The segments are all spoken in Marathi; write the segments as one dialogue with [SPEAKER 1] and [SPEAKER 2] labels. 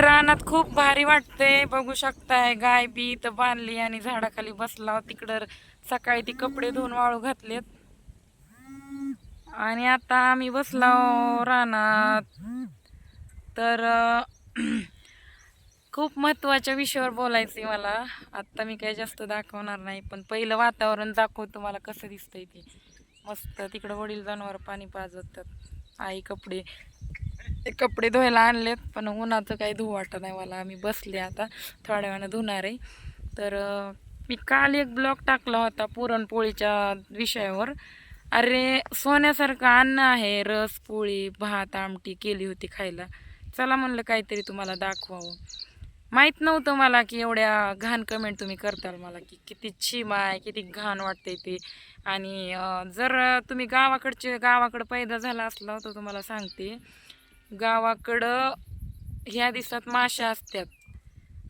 [SPEAKER 1] रानात खूप भारी वाटते. बघू शकताय गाय बी इथं बांधली आणि झाडाखाली बसला. तिकडं सकाळी ती कपडे धुवून वाळू घातलेत. आणि आता आम्ही बसलो रानात. तर खूप महत्त्वाच्या विषयावर बोलायचे मला. आता मी काही जास्त दाखवणार नाही पण पहिलं वातावरण दाखवतो मला कसं दिसतंय ते. मस्त तिकडं वडील जनावर पाणी पाजवतात आई कपडे. ते कपडे धुवायला आणलेत पण उन्हाचं काही धुवू वाटत नाही मला. आम्ही बसले आता थोड्या वेळानं धुणार आहे. तर मी काल एक ब्लॉग टाकला होता पुरणपोळीच्या विषयावर. अरे सोन्यासारखं अन्न आहे रस पोळी भात आमटी केली होती खायला. चला म्हणलं काहीतरी तुम्हाला दाखवावं. माहीत नव्हतं मला की एवढ्या घाण कमेंट तुम्ही करताल मला की किती छीम आहे किती घाण वाटते ते. आणि जर तुम्ही गावाकडचे गावाकडं पैदा झाला असला तर तुम्हाला सांगते. गावाकडं ह्या दिवसात माशा असतात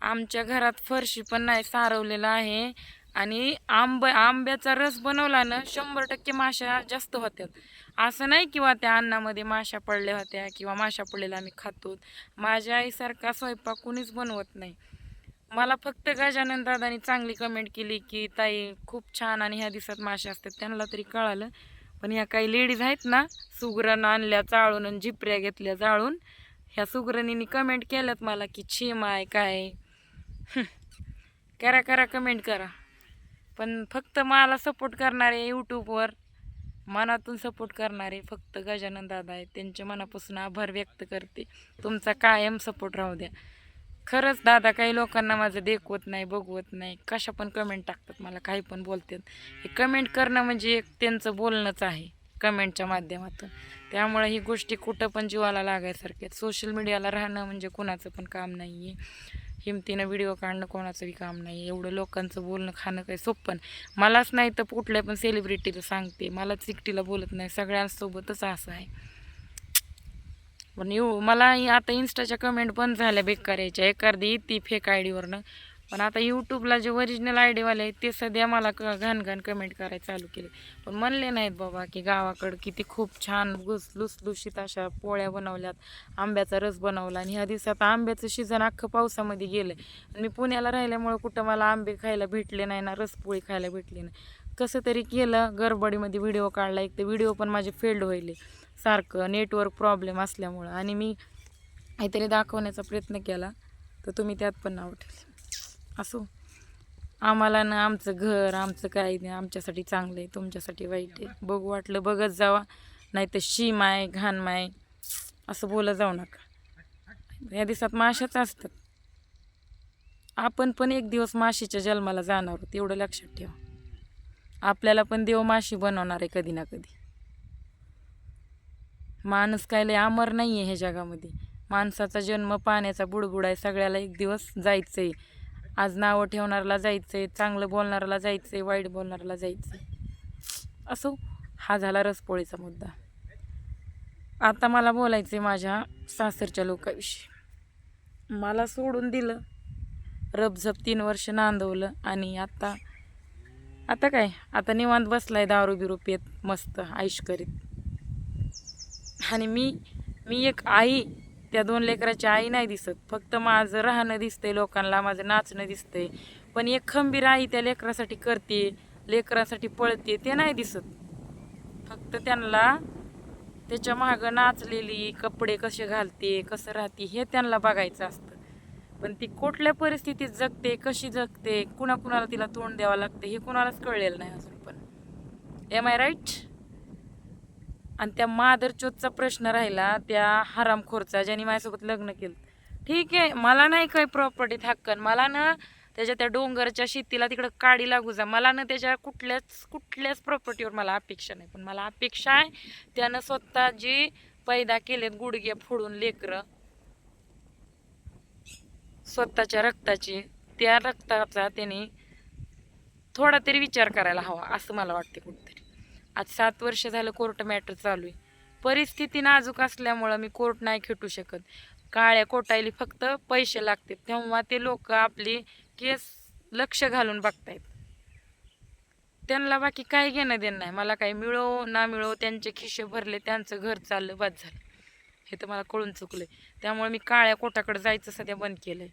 [SPEAKER 1] आमच्या घरात फरशी पण नाही सारवलेलं आहे. आणि आंब आंब्याचा रस बनवला ना शंभर टक्के माशा जास्त होत्यात. असं नाही किंवा त्या अन्नामध्ये माशा पडल्या होत्या किंवा माशा पडलेल्या आम्ही खातो. माझ्या आईसारखा स्वयंपाक कुणीच बनवत नाही. मला फक्त गजानन दादानी चांगली कमेंट केली की ताई खूप छान आणि ह्या दिवसात माशा असतात त्यांना तरी कळालं. पण ह्या काही लेडीज आहेत ना सुगरण आणल्या चाळून आणि झिपऱ्या घेतल्या जाळून ह्या सुगरणींनी कमेंट केल्यात मला की छीम आहे काय? करा करा कमेंट करा. पण फक्त मला सपोर्ट करणारे यूट्यूबवर मनातून सपोर्ट करणारे फक्त गजानन दादा आहेत. त्यांच्या मनापासून आभार व्यक्त करते. तुमचा कायम सपोर्ट राहू द्या. खरंच दादा काही लोकांना माझं देखवत नाही बघवत नाही. कशा पण कमेंट टाकतात मला काही पण बोलतात. हे कमेंट करणं म्हणजे एक त्यांचं बोलणंच आहे कमेंटच्या माध्यमातून. त्यामुळे ही गोष्टी कुठं पण जीवाला लागायसारख्या सोशल मीडियाला राहणं म्हणजे कुणाचं पण काम नाही आहे हिमतीनं व्हिडिओ काढणं कोणाचंही काम नाही एवढं लोकांचं बोलणं खाणं काही सोपं मलाच नाही तर कुठल्या पण सेलिब्रिटीला सांगते. मलाच चिकटीला बोलत नाही. सगळ्यांसोबतच असं आहे. पण येऊ मला आता इन्स्टाच्या कमेंट बंद झाल्या बेकार यायच्या एखादी ती फेक आय डीवरनं पण आता यूट्यूबला जे ओरिजिनल आय डीवाले आहेत ते सध्या मला क घाण घाण कमेंट करायला चालू केले. पण म्हणले नाहीत बाबा की गावाकडं किती खूप छान घुस लुसलुशीत अशा पोळ्या बनवल्यात आंब्याचा रस बनवला आणि ह्या दिवसात आंब्याचं सीझन अख्खं पावसामध्ये गेलं आणि मी पुण्याला राहिल्यामुळं कुठं मला आंबे खायला भेटले नाही ना रसपोळी खायला भेटली नाही. कसं तरी केलं गडबडीमध्ये व्हिडिओ काढला एक तर व्हिडिओ पण माझे फेल्ड व्हायले. सारखं नेटवर्क प्रॉब्लेम असल्यामुळं. आणि मी काहीतरी दाखवण्याचा प्रयत्न केला तर तुम्ही त्यात पण नाव ठेवलं. असो. आम्हाला ना आमचं घर आमचं काही नाही आमच्यासाठी चांगलं आहे तुमच्यासाठी वाईट आहे. बघू वाटलं बघत जावा. नाही तर शीम आहे घाण माय असं बोलत जाऊ नका. या दिवसात माशाच असतात. आपण पण एक दिवस माशीच्या जन्माला जाणार आहोत एवढं लक्षात ठेवा. आपल्याला पण देव माशी बनवणार आहे कधी ना कधी. माणूस काय लय अमर नाही आहे ह्या जगामध्ये. माणसाचा जन्म पाण्याचा बुडबुड आहे सगळ्याला एक दिवस जायचं आहे आज नावं ठेवणाऱ्याला जायचं आहे चांगलं बोलणाऱ्याला जायचं आहे वाईट बोलणाऱ्याला जायचं आहे असो हा झाला रसपोळीचा मुद्दा. आता मला बोलायचं आहे माझ्या सासरच्या लोकाविषयी. मला सोडून दिलं रबझप तीन वर्ष नांदवलं आणि आता आता काय? आता निवांत बसलाय दारू बिरू पेत मस्त आयुष करीत. आणि मी मी एक आई त्या दोन लेकराची आई नाही दिसत. फक्त माझं राहणं दिसतंय लोकांना माझं नाचणं दिसतंय. पण एक खंबीर आई त्या लेकरासाठी करते लेकरासाठी पळते ते नाही दिसत. फक्त त्यांना त्याच्या मागं नाचलेली कपडे कसे घालते कसं राहते हे त्यांना बघायचं असतं. पण ती कुठल्या परिस्थितीत जगते कशी जगते कुणाकुणाला तिला तोंड द्यावं लागतं हे कुणालाच कळलेलं नाही अजून पण एम आय राईट आणि त्या मादरचोदचा प्रश्न राहिला त्या हरामखोरचा ज्याने माझ्यासोबत लग्न केलं. ठीक आहे मला नाही काही प्रॉपर्टीत हक्कन मला ना त्याच्या त्या डोंगरच्या शेतीला तिकडं काडी लागू जा. मला ना त्याच्या कुठल्याच कुठल्याच प्रॉपर्टीवर मला अपेक्षा नाही. पण मला अपेक्षा आहे त्यानं स्वतः जी पैदा केलेत गुडघे फोडून लेकरं स्वतःच्या रक्ताची त्या रक्ताचा त्याने थोडा तरी विचार करायला हवा असं मला वाटते कुठेतरी. आज सात वर्ष झालं कोर्ट मॅटर चालू आहे. परिस्थिती नाजूक असल्यामुळं मी कोर्ट नाही खेटू शकत. काळ्या कोटायली फक्त पैसे लागतात. तेव्हा ते लोक आपली केस लक्ष घालून बघतायत. त्यांना बाकी काही घेणं देणं नाही. मला काही मिळो ना मिळो त्यांचे खिशे भरले त्यांचं घर चाललं बाद झालं. हे तर मला कळून चुकलं त्यामुळे मी काळ्या कोटाकडे जायचं सध्या बंद केलं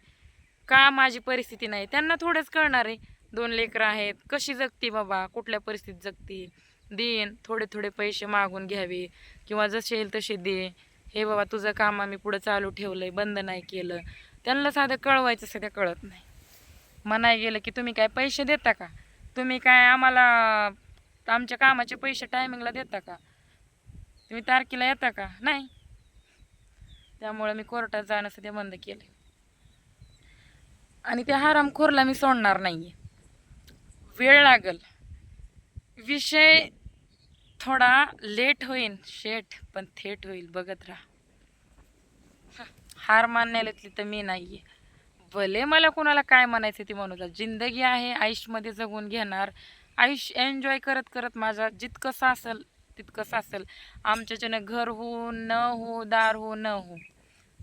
[SPEAKER 1] का माझी परिस्थिती नाही? त्यांना थोडंच कळणार आहे. दोन लेकरं आहेत. कशी जगती बाबा? कुठल्या परिस्थितीत जगते? देईन थोडे थोडे पैसे मागून घ्यावे. किंवा जसे येईल तसे दे. हे बाबा तुझं काम आम्ही पुढं चालू ठेवलंय बंद नाही केलं. त्यांना साधं कळवायचं सध्या कळत नाही. म्हणाय गेलं की तुम्ही काय पैसे देता का? तुम्ही काय आम्हाला आमच्या कामाचे पैसे टायमिंगला देता का? तुम्ही तारखेला येता का? नाही. त्यामुळं मी कोर्टात जाणं सध्या बंद केलं आणि त्या हरामखोरला मी सोडणार नाही आहे वेळ लागल. विषय थोडा लेट होईल शेट पण थेट होईल बघत राहा. हार मानण्यातली तर मी नाही आहे भले मला कोणाला काय म्हणायचं ते म्हणू द्या. जिंदगी आहे आयुष्यमध्ये जगून घेणार. आयुष्य एन्जॉय करत करत माझा जितकंसं असेल तितकंसं असेल आमच्याच्यानं घर हो न हो दार हो न हो.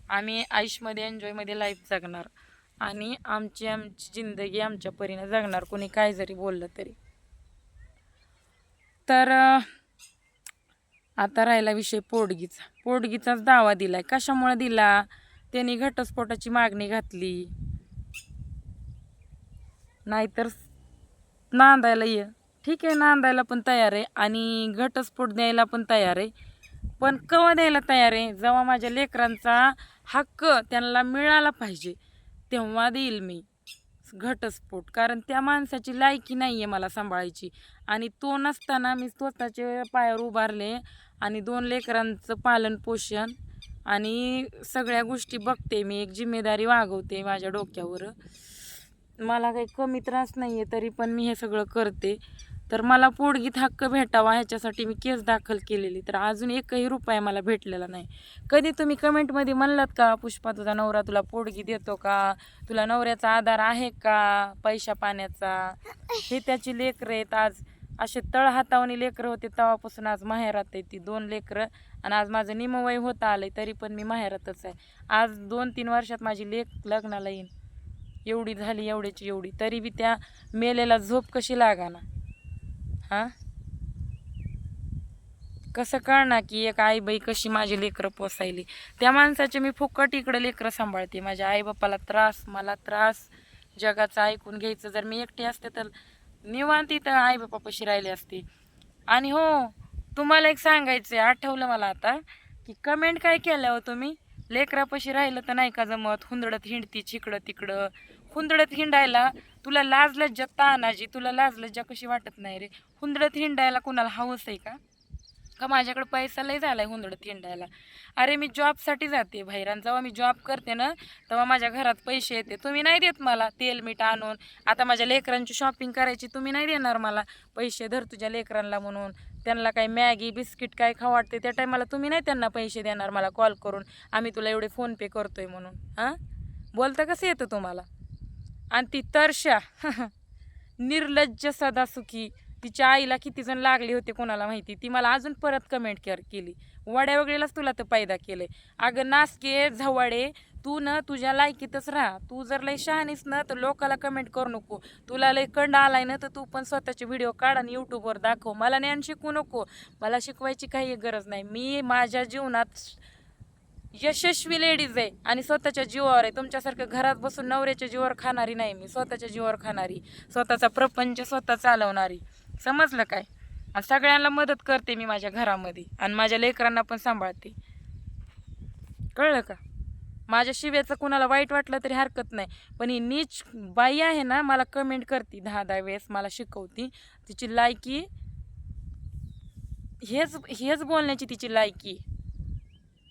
[SPEAKER 1] आम्ही आयुष्यमध्ये एन्जॉयमध्ये लाईफ जगणार. आणि आमची आमची जिंदगी आमच्या परीनं जगणार कोणी काय जरी बोललं तरी. तर आता राहिला विषय पोडगीचा पोडगीचाच दावा दिलाय. कशामुळे दिला? त्यांनी घटस्फोटाची मागणी घातली. नाहीतर नांदायला ये. ठीक आहे नांदायला पण तयार आहे आणि घटस्फोट द्यायला पण तयार आहे. पण कवा द्यायला तयार आहे? जेव्हा माझ्या लेकरांचा हक्क त्यांना मिळाला पाहिजे तेव्हा देईल मी घटस्फोट. कारण त्या माणसाची लायकी नाही आहे मला सांभाळायची. आणि तो नसताना मी स्वतःच्या पायावर उभारले आणि दोन लेकरांचं पालनपोषण आणि सगळ्या गोष्टी बघते मी. एक जिम्मेदारी वागवते माझ्या डोक्यावर. मला काही कमी त्रास नाही आहे तरी पण मी हे सगळं करते. तर मला पोडगीत हक्क भेटावा ह्याच्यासाठी मी केस दाखल केलेली. तर अजून एकही रुपया मला भेटलेला नाही. कधी तुम्ही कमेंटमध्ये म्हणलात का पुष्पा तुझा नवरा तुला पोडगी देतो का? तुला नवऱ्याचा आधार आहे का पैशा पाण्याचा? हे त्याची लेकरं आहेत आज. असे तळ हातावणी लेकरं होते तेव्हापासून आज माहेरात आहे ती दोन लेकरं. आणि आज माझं निमवय होता आलं तरी पण मी माहेरातच आहे. आज दोन तीन वर्षात माझी लेक लग्नाला येईन. एवढी झाली एवढीची एवढी. तरी बी त्या मेलेला झोप कशी लागाना? हां? कसं कळणार की एक आई बाई कशी माझी लेकरं पोसायली? त्या माणसाचे मी फुकट इकडं लेकरं सांभाळते. माझ्या आईबापाला त्रास मला त्रास. जगाचं ऐकून घ्यायचं. जर मी एकटी असते तर निवांत इथं आई बापापाशी राहिले असते. आणि हो तुम्हाला एक सांगायचं आहे आठवलं मला आता की कमेंट काय केलं हो तुम्ही? लेकरापाशी राहिलं तर नाही का जमत? हुंदडत हिंडती चिकडं तिकडं. हुंदडत हिंडायला तुला लाज लज्जा तानाजी तुला लाज लज्जा कशी वाटत नाही रे? हुंदडत हिंडायला कुणाला हवंच आहे का? का माझ्याकडे पैसा लय आहे हुंदडत हिंडायला अरे मी जॉबसाठी जाते भैरान जेव्हा मी जॉब करते ना तेव्हा माझ्या घरात पैसे येते. तुम्ही नाही देत मला तेल मीठ आणून. आता माझ्या लेकरांची शॉपिंग करायची तुम्ही नाही देणार मला पैसे. धर तुझ्या लेकरांना म्हणून. त्यांना काही मॅगी बिस्किट काय खाऊ वाटते त्या टायमाला तुम्ही नाही त्यांना पैसे देणार मला कॉल करून. आम्ही तुला एवढे फोनपे करतोय म्हणून. हां? बोलता कसं येतं तुम्हाला? आणि ती तरशा निर्लज्ज सदासुखी. तिच्या आईला किती जण लागले होते कोणाला माहिती? ती मला अजून परत कमेंट कर केली. वड्या वगैरेलाच तुला तर पैदा केलंय. अगं नासके झवाडे तू न तुझ्या लायकीतच राहा. तू जर लय शहाणीस ना तर लोकाला कमेंट करू नको. तुला लय कंड आलाय ना तर तू पण स्वतःचे व्हिडिओ काढ आणि यूट्यूबवर दाखव. मला ज्ञान शिकू नको. मला शिकवायची काही गरज नाही. मी माझ्या जीवनात यशस्वी लेडीज आहे आणि स्वतःच्या जीवावर आहे. तुमच्यासारखं घरात बसून नवऱ्याच्या जीवावर खाणारी नाही मी. स्वतःच्या जीवावर खाणारी. स्वतःचा प्रपंच स्वतः चालवणारी. समजलं काय? आणि सगळ्यांना मदत करते मी माझ्या घरामध्ये आणि माझ्या लेकरांना पण सांभाळते. कळलं का? माझ्या शिव्याचं कुणाला वाईट वाटलं तरी हरकत नाही. पण ही नीच बाई आहे ना मला कमेंट करते. दहा दहा वेळेस मला शिकवती. तिची लायकी हेच हेच बोलण्याची तिची लायकी.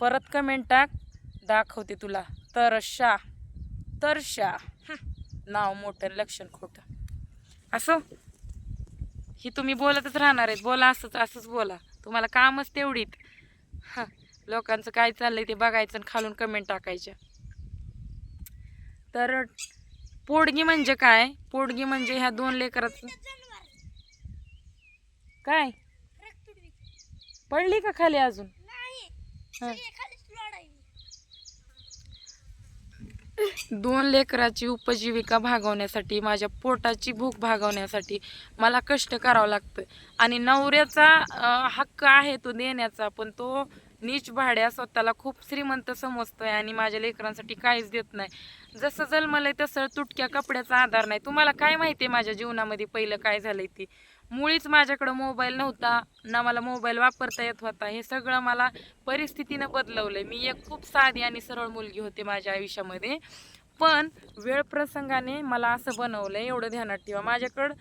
[SPEAKER 1] परत कमेंट टाक दाखवते तुला. तरशा तरशा नाव मोठं लक्षण खोटं. असो? ही तुम्ही बोलतच राहणार आहेत. बोला असंच असंच बोला. तुम्हाला कामच तेवढीत. हं, लोकांचं काय चाललंय ते बघायचं आणि खालून कमेंट टाकायच्या. तर पोडगी म्हणजे काय? पोडगी म्हणजे ह्या दोन लेकराचं काय? पडली का खाली अजून? हं. दोन लेकराची उपजीविका भागवण्यासाठी माझ्या पोटाची भूक भागवण्यासाठी मला कष्ट करावं लागतं आणि नवऱ्याचा हक्क आहे तो देण्याचा पण तो नीच भाड्या स्वतःला खूप श्रीमंत समजतोय आणि माझ्या लेकरांसाठी काहीच देत नाही. जसं जन्मलंय तसं तुटक्या कपड्याचा आधार नाही. तुम्हाला काय माहिती आहे माझ्या जीवनामध्ये पहिलं काय झालंय ती? मुळीच माझ्याकडं मोबाईल नव्हता ना मला मोबाईल वापरता येत होता. हे सगळं मला परिस्थितीनं बदलवलंय. मी एक खूप साधी आणि सरळ मुलगी होते माझ्या आयुष्यामध्ये. पण वेळ प्रसंगाने मला असं बनवलंय एवढं ध्यानात ठेवा. माझ्याकडं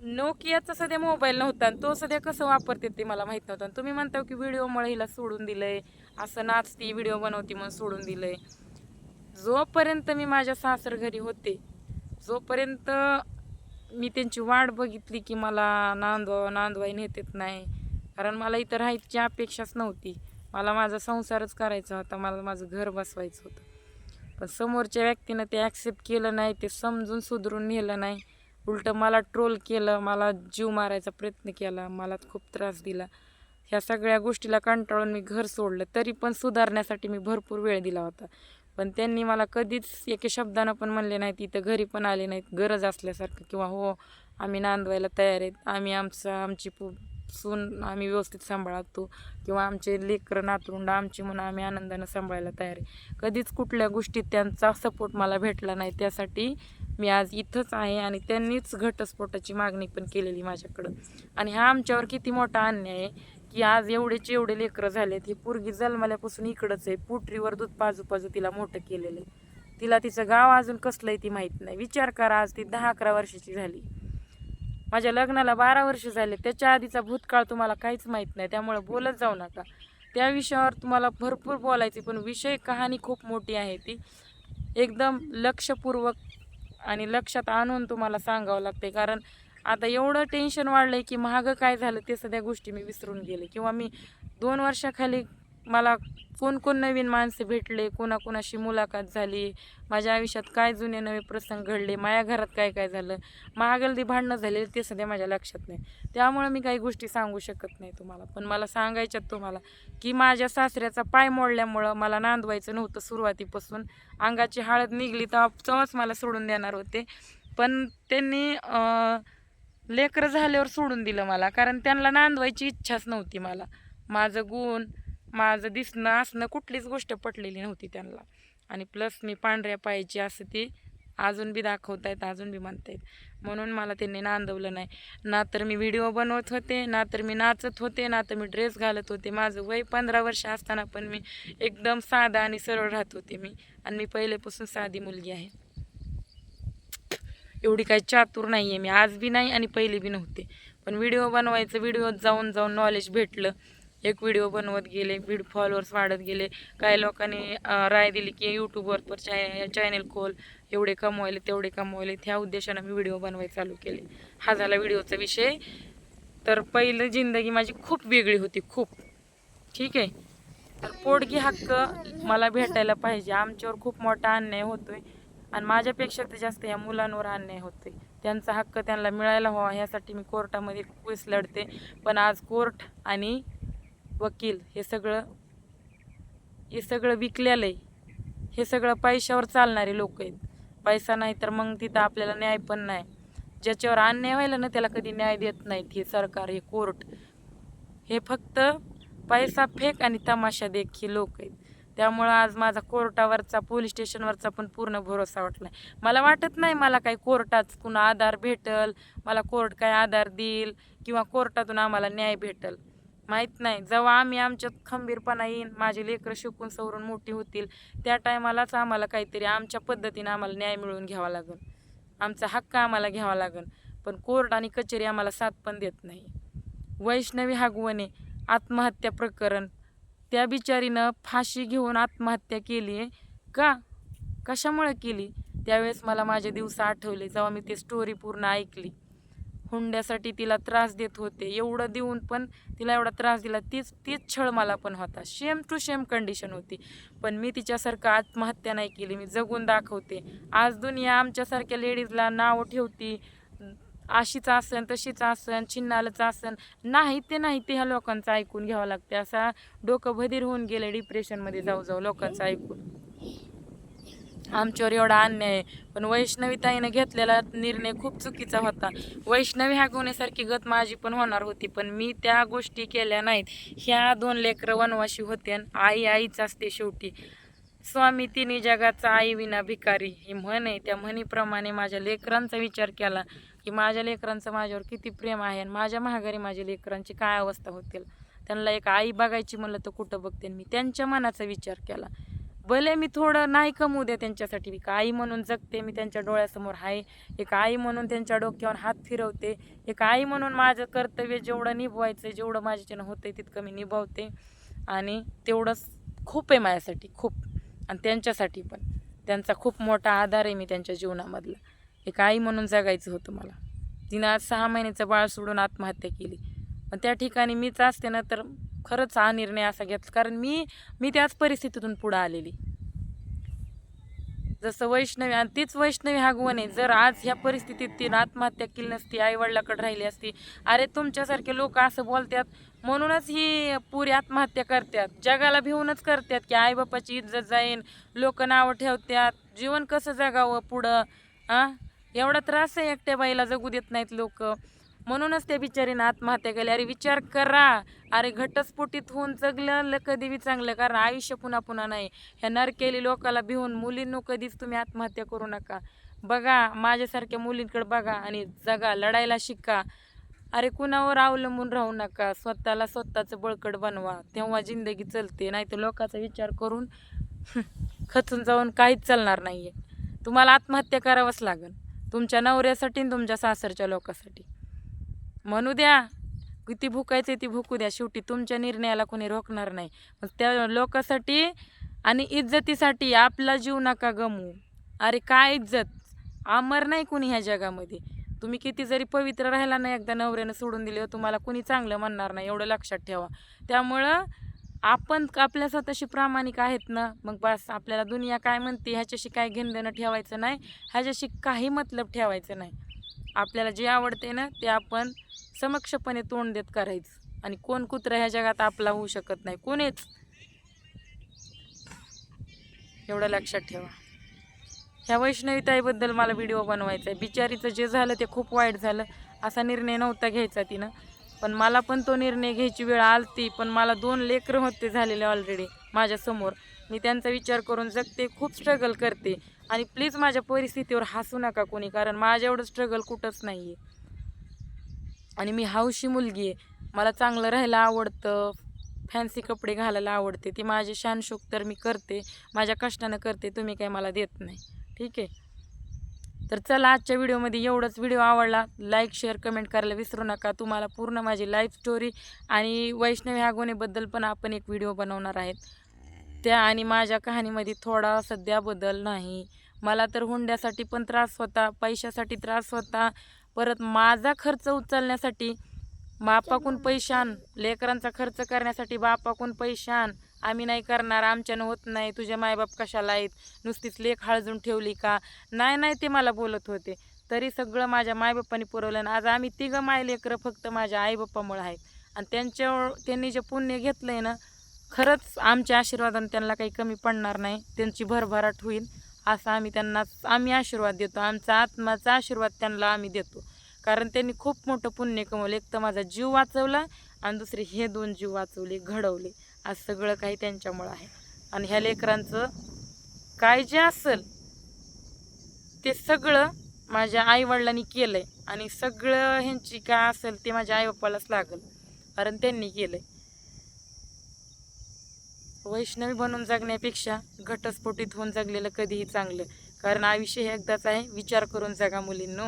[SPEAKER 1] नोकियाचा सध्या मोबाईल नव्हता आणि तो सध्या कसं वापरते ते मला माहीत नव्हतं. आणि तुम्ही म्हणता की व्हिडिओमुळे हिला सोडून दिलंय. असं नाचती व्हिडिओ बनवती म्हणून सोडून दिलंय. जोपर्यंत मी माझ्या सासर घरी होते जोपर्यंत मी त्यांची वाट बघितली की मला नांदवा नांदवाई नेतेत नाही कारण मला इथं राहायची अपेक्षाच नव्हती. मला माझा संसारच करायचा होता मला माझं घर बसवायचं होतं. पण समोरच्या व्यक्तीनं ते ॲक्सेप्ट केलं नाही ते समजून सुधरून नेलं नाही. उलटं मला ट्रोल केलं मला जीव मारायचा प्रयत्न केला मला खूप त्रास दिला. ह्या सगळ्या गोष्टीला कंटाळून मी घर सोडलं तरी पण सुधारण्यासाठी मी भरपूर वेळ दिला होता. पण त्यांनी मला कधीच एके शब्दानं पण म्हणले नाहीत इथं घरी पण आले नाहीत गरज असल्यासारखं किंवा हो आम्ही नांदवायला तयार आहेत आम्ही आमचं आमची पू सून आम्ही व्यवस्थित सांभाळतो किंवा आमचे लेकरं नातरुंड आमची म्हणून आम्ही आनंदानं सांभाळायला तयार आहे. कधीच कुठल्या गोष्टीत त्यांचा सपोर्ट मला भेटला नाही त्यासाठी मी आज इथंच आहे आणि त्यांनीच घटस्फोटाची मागणी पण केलेली माझ्याकडं. आणि हा आमच्यावर किती मोठा अन्याय आहे की आज एवढेचे एवढे लेकरं झालेत ही पोरगी जन्मल्यापासून इकडंच आहे पुटरीवर दूध पाजू पाजू तिला मोठं केलेलं आहे. तिला तिचं गाव अजून कसलं आहे ती माहीत नाही. विचार करा आज ती दहा अकरा वर्षाची झाली. माझ्या लग्नाला बारा वर्ष झाले. त्याच्या आधीचा भूतकाळ तुम्हाला काहीच माहीत नाही. त्यामुळे बोलत जाऊ नका. त्या विषयावर तुम्हाला भरपूर बोलायची पण विषय कहाणी खूप मोठी आहे ती. एकदम लक्षपूर्वक आणि लक्षात आणून तुम्हाला सांगावं लागते कारण आता एवढं टेन्शन वाढलं आहे की महागं काय झालं ते सगळ्या गोष्टी मी विसरून गेले. किंवा मी दोन वर्षाखाली मला कोण कोण नवीन माणसे भेटले कोणाकोणाशी मुलाखत झाली माझ्या आयुष्यात काय जुने नवे प्रसंग घडले माझ्या घरात काय काय झालं महागलदी भांडणं झाले ते सध्या माझ्या लक्षात नाही. त्यामुळे मी काही गोष्टी सांगू शकत नाही तुम्हाला. पण मला सांगायच्यात तुम्हाला की माझ्या सासऱ्याचा पाय मोडल्यामुळं मला नांदवायचं नव्हतं सुरुवातीपासून. अंगाची हळद निघली तर चवच मला सोडून देणार होते. पण त्यांनी लेकरं झाल्यावर सोडून दिलं मला. कारण त्यांना नांदवायची इच्छाच नव्हती मला. माझं गुण माझं दिसणं असणं कुठलीच गोष्ट पटलेली नव्हती त्यांना. आणि प्लस मी पांढऱ्या पायाची असं ती अजून बी दाखवतायत अजून बी म्हणतायत. म्हणून मला त्यांनी नांदवलं नाही. ना तर मी व्हिडिओ बनवत होते ना तर मी नाचत होते ना तर मी ड्रेस घालत होते. माझं वय पंधरा वर्ष असताना पण मी एकदम साधा आणि सरळ राहत होते मी. आणि मी पहिल्यापासून साधी मुलगी आहे. एवढी काही चातुर नाही आहे मी. आज बी नाही आणि पहिले बी नव्हते. पण व्हिडिओ बनवायचं व्हिडिओत जाऊन जाऊन नॉलेज भेटलं. एक व्हिडिओ बनवत गेले व्हिड फॉलोअर्स वाढत गेले. काही लोकांनी राय दिली की यूट्यूबवर पर चाय चॅनेल खोल. एवढे कमवायले तेवढे कमवायले. त्या उद्देशानं मी व्हिडिओ बनवायला चालू केले. हा झाला व्हिडिओचा विषय. तर पहिलं जिंदगी माझी खूप वेगळी होती खूप. ठीक आहे? तर पोटगी हक्क मला भेटायला पाहिजे. आमच्यावर खूप मोठा अन्याय होतोय. आणि माझ्यापेक्षा तर जास्त या मुलांवर अन्याय होतोय. त्यांचा हक्क त्यांना मिळायला हवा ह्यासाठी मी कोर्टामध्ये केस लढते. पण आज कोर्ट आणि वकील हे सगळं हे सगळं विकलेलं आहे हे सगळं पैशावर चालणारे लोक आहेत. पैसा नाही तर मग तिथं आपल्याला न्याय पण नाही. ज्याच्यावर अन्याय व्हायला ना त्याला कधी न्याय देत नाहीत हे सरकार हे कोर्ट. हे फक्त पैसा फेक आणि तमाशा देखील लोक आहेत. त्यामुळं आज माझा कोर्टावरचा पोलीस स्टेशनवरचा पण पूर्ण भरोसा वाटला मला वाटत नाही मला काही कोर्टात कुणा आधार भेटल मला कोर्ट काय आधार देईल किंवा कोर्टातून आम्हाला न्याय भेटल. माहीत नाही. जेव्हा आम्ही आमच्यात खंबीरपणा येईन माझे लेकरं शिकून सवरून मोठी होतील त्या टायमालाच आम्हाला काहीतरी आमच्या पद्धतीनं आम्हाला न्याय मिळवून घ्यावा लागेल. आमचा हक्क आम्हाला घ्यावा लागेल. पण कोर्ट आणि कचेरी आम्हाला साथ पण देत नाही. वैष्णवी हागवणे आत्महत्या प्रकरण त्या बिचारीनं फाशी घेऊन आत्महत्या केली आहे. का? कशामुळे केली? त्यावेळेस मला माझे दिवस आठवले जेव्हा मी ती स्टोरी पूर्ण ऐकली. हुंड्यासाठी तिला त्रास देत होते. एवढं देऊन पण तिला एवढा त्रास दिला. तीच तीच छळ मला पण होता. शेम टू शेम कंडिशन होती. पण मी तिच्यासारखं आत्महत्या नाही केली. मी जगून दाखवते. आज दुनिया आमच्यासारख्या लेडीजला नाव ठेवती. अशीच आसन तशीच आसन छिन्नालच आसन. नाही ते नाही ते ह्या लोकांचं ऐकून घ्यावं लागते. असा डोकं भदीर होऊन गेलं डिप्रेशनमध्ये जाऊ जाऊ लोकांचं ऐकून. आमच्यावर एवढा अन्याय आहे. पण वैष्णवीताईनं घेतलेला निर्णय खूप चुकीचा होता. वैष्णवी ह्या गुन्हेसारखी गत माझी पण होणार होती पण मी त्या गोष्टी केल्या नाहीत. ह्या दोन लेकरं वनवाशी होते आणि आई आईच असते शेवटी. स्वामी तिने जगाचा आई विना भिकारी. ही म्हण आहे त्या म्हणीप्रमाणे माझ्या लेकरांचा विचार केला की माझ्या लेकरांचं माझ्यावर किती प्रेम आहे आणि माझ्या महागारी माझ्या लेकरांची काय अवस्था होतील? त्यांना एक आई बघायची म्हणलं तर कुठं बघते? मी त्यांच्या मनाचा विचार केला. भले मी थोडं नाही कमवू द्या त्यांच्यासाठी एक आई म्हणून जगते मी त्यांच्या डोळ्यासमोर आहे एक आई म्हणून त्यांच्या डोक्यावर हात फिरवते. एक आई म्हणून माझं कर्तव्य जेवढं निभवायचं जेवढं माझ्याच्यानं होतं तितकं मी निभावते. आणि तेवढंच खूप आहे माझ्यासाठी खूप. आणि त्यांच्यासाठी पण. त्यांचा खूप मोठा आधार आहे मी त्यांच्या जीवनामधला. एक आई म्हणून जगायचं होतं मला. तिनं आज सहा महिन्याचं बाळ सोडून आत्महत्या केली. पण त्या ठिकाणी मीच असते ना तर खरंच हा निर्णय असा घेतला. कारण मी मी त्याच परिस्थितीतून पुढं आलेली. जसं वैष्णवी आणि तीच वैष्णवी हा गुण आहे. जर आज ह्या परिस्थितीत ती आत्महत्या केली नसती आईवडिलाकडे राहिली असती अरे तुमच्यासारखे लोक असं बोलतात म्हणूनच ही पुरी आत्महत्या करतात. जगाला भिवूनच करतात की आईबापाची इज्जत जाईन लोक नावं ठेवतात. जीवन कसं जगावं पुढं? आ? एवढा त्रास आहे एकट्या बाईला जगू देत नाहीत लोक. म्हणूनच त्या बिचारीनं आत्महत्या केली. अरे विचार करा. अरे घटस्फोटीत होऊन जगलं कधी बी चांगलं. कारण आयुष्य पुन्हा पुन्हा नाही. ह्या नरकेली लोकाला भिवून मुलींनो कधीच तुम्ही आत्महत्या करू नका. बघा माझ्यासारख्या मुलींकडे बघा आणि जगा लढायला शिका. अरे कुणावर अवलंबून राहू नका. स्वतःला स्वतःचं बळकट बनवा. तेव्हा जिंदगी चलते. नाही तर लोकांचा विचार करून खचून जाऊन काहीच चालणार नाही आहे तुम्हाला आत्महत्या करावंच लागेल. तुमच्या नवऱ्यासाठी आणि तुमच्या सासरच्या लोकांसाठी. म्हणू द्या किती भुकायचे ती भुकू द्या. शेवटी तुमच्या निर्णयाला कोणी रोखणार नाही. मग त्या लोकांसाठी आणि इज्जतीसाठी आपला जीव नका गमवू. अरे काय इज्जत? अमर नाही कुणी ह्या जगामध्ये. तुम्ही किती जरी पवित्र राहिला नाही एकदा नवऱ्यानं सोडून दिले तुम्हाला कुणी चांगलं म्हणणार नाही एवढं लक्षात ठेवा. त्यामुळं आपण आपल्या स्वतःशी प्रामाणिक आहेत ना मग बस आपल्याला दुनिया काय म्हणते ह्याच्याशी काय घेणं देणं ठेवायचं नाही ह्याच्याशी काही मतलब ठेवायचं नाही. आपल्याला जे आवडते ना ते आपण समक्षपणे तोंड देत करायचं. आणि कोण कुत्रा ह्या जगात आपला होऊ शकत नाही. कोणीच? एवढं लक्षात ठेवा. ह्या वैष्णवीताईबद्दल मला व्हिडिओ बनवायचा आहे बिचारीचं जे झालं ते खूप वाईट झालं. असा निर्णय नव्हता घ्यायचा तिनं. पण मला पण तो निर्णय घ्यायची वेळ आलती. पण मला दोन लेकरं होते झालेले ऑलरेडी माझ्यासमोर. मी त्यांचा विचार करून जगते खूप स्ट्रगल करते. आणि प्लीज माझ्या परिस्थितीवर हसू नका कोणी कारण माझ्या एवढं स्ट्रगल कुठंच नाही आहे आणि मी हौशी मुलगी आहे. मला चांगलं राहायला आवडतं. फॅन्सी कपडे घालायला आवडते. ती माझे शानशोक तर मी करते. माझ्या कष्टानं करते. तुम्ही काय मला देत नाही. ठीक आहे? तर चला आजच्या व्हिडिओमध्ये एवढंच. व्हिडिओ आवडला लाईक शेअर कमेंट करायला विसरू नका. तुम्हाला पूर्ण माझी लाईफ स्टोरी आणि वैष्णवी ह्या गुन्हेबद्दल पण आपण एक व्हिडिओ बनवणार आहेत. त्या आणि माझ्या कहाणीमध्ये थोडा सध्या बदल नाही. मला तर हुंड्यासाठी पण त्रास होता पैशासाठी त्रास होता. परत माझा खर्च उचलण्यासाठी बापाकून पैशान लेकरांचा खर्च करण्यासाठी बापाकून पैशान आम्ही नाही करणार आमच्यानं होत नाही तुझे मायबाप कशाला आहेत? नुसतीच लेख हाळजून ठेवली का? नाही नाही ते मला बोलत होते. तरी सगळं माझ्या मायबापानी पुरवलं आणि आज आम्ही तिघं माय लेकरं फक्त माझ्या आईबाप्पामुळं आहेत. आणि त्यांच्या त्यांनी जे पुण्य घेतलं आहे ना खरंच आमच्या आशीर्वादाने त्यांना काही कमी पडणार नाही. त्यांची भरभराट होईल असं आम्ही त्यांना आम्ही आशीर्वाद देतो. आमचा आत्माचा आशीर्वाद त्यांना आम्ही देतो. कारण त्यांनी खूप मोठं पुण्य कमवलं. एक तर माझा जीव वाचवला आणि दुसरे हे दोन जीव वाचवले घडवले. आज सगळं काही त्यांच्यामुळं आहे. आणि ह्या लेकरांचं काय जे असेल ते सगळं माझ्या आईवडिलांनी केलं आहे आणि सगळं ह्यांची काय असेल ते माझ्या आईबापालाच लागल. कारण त्यांनी केलं आहे वैष्णवी बनून जगण्यापेक्षा घटस्फोटीत होऊन जगलेलं कधीही चांगलं. कारण आयुष्य हे एकदाच आहे विचार करून जगा मुलींनो.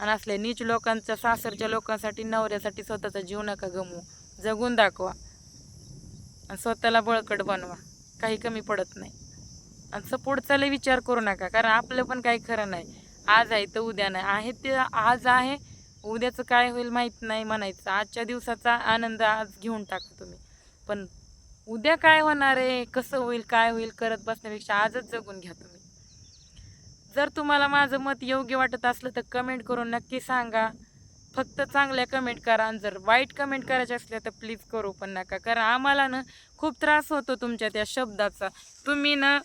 [SPEAKER 1] आणि असल्या नीच लोकांच्या सासरच्या लोकांसाठी नवऱ्यासाठी स्वतःचा जीव नका गमवू. जगून दाखवा. आणि स्वतःला बळकट बनवा. काही कमी पडत नाही. आणि सपोर्टचा पुढचाला विचार करू नका कारण आपलं पण काही खरं नाही. आज आहे तर उद्या नाही. आहे ते आज आहे उद्याचं काय होईल माहीत नाही म्हणायचं. आजच्या दिवसाचा आनंद आज घेऊन टाका तुम्ही. पण उद्या काय होणार आहे? कसं होईल काय होईल करत बसण्यापेक्षा आजच जगून घ्या तुम्ही. जर तुम्हाला माझं मत योग्य वाटत असलं तर कमेंट करून नक्की सांगा. फक्त चांगल्या कमेंट करा आणि जर वाईट कमेंट करायच्या असल्या तर प्लीज करू पण नका. कारण आम्हाला ना खूप त्रास होतो तुमच्या त्या शब्दाचा. तुम्ही ना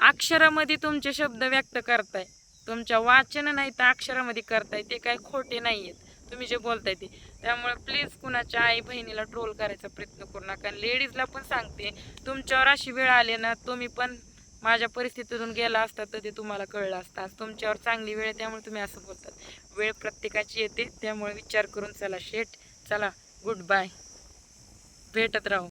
[SPEAKER 1] अक्षरामध्ये तुमचे शब्द व्यक्त करताय. तुमच्या वाचन नाही तर अक्षरामध्ये करताय. ते काय खोटे नाही आहेत तुम्ही जे बोलताय ते. त्यामुळे प्लीज कुणाच्या आई बहिणीला ट्रोल करायचा प्रयत्न करू नका. लेडीजला पण सांगते तुमच्यावर अशी वेळ आली ना तुम्ही पण माझ्या परिस्थितीतून गेला असता तर ते तुम्हाला कळलं असतं. आज तुमच्यावर चांगली वेळ आहे त्यामुळे तुम्ही असं बोलतात. वेळ प्रत्येकाची येते त्यामुळे विचार करून चला शेट चला गुड बाय भेटत राहू.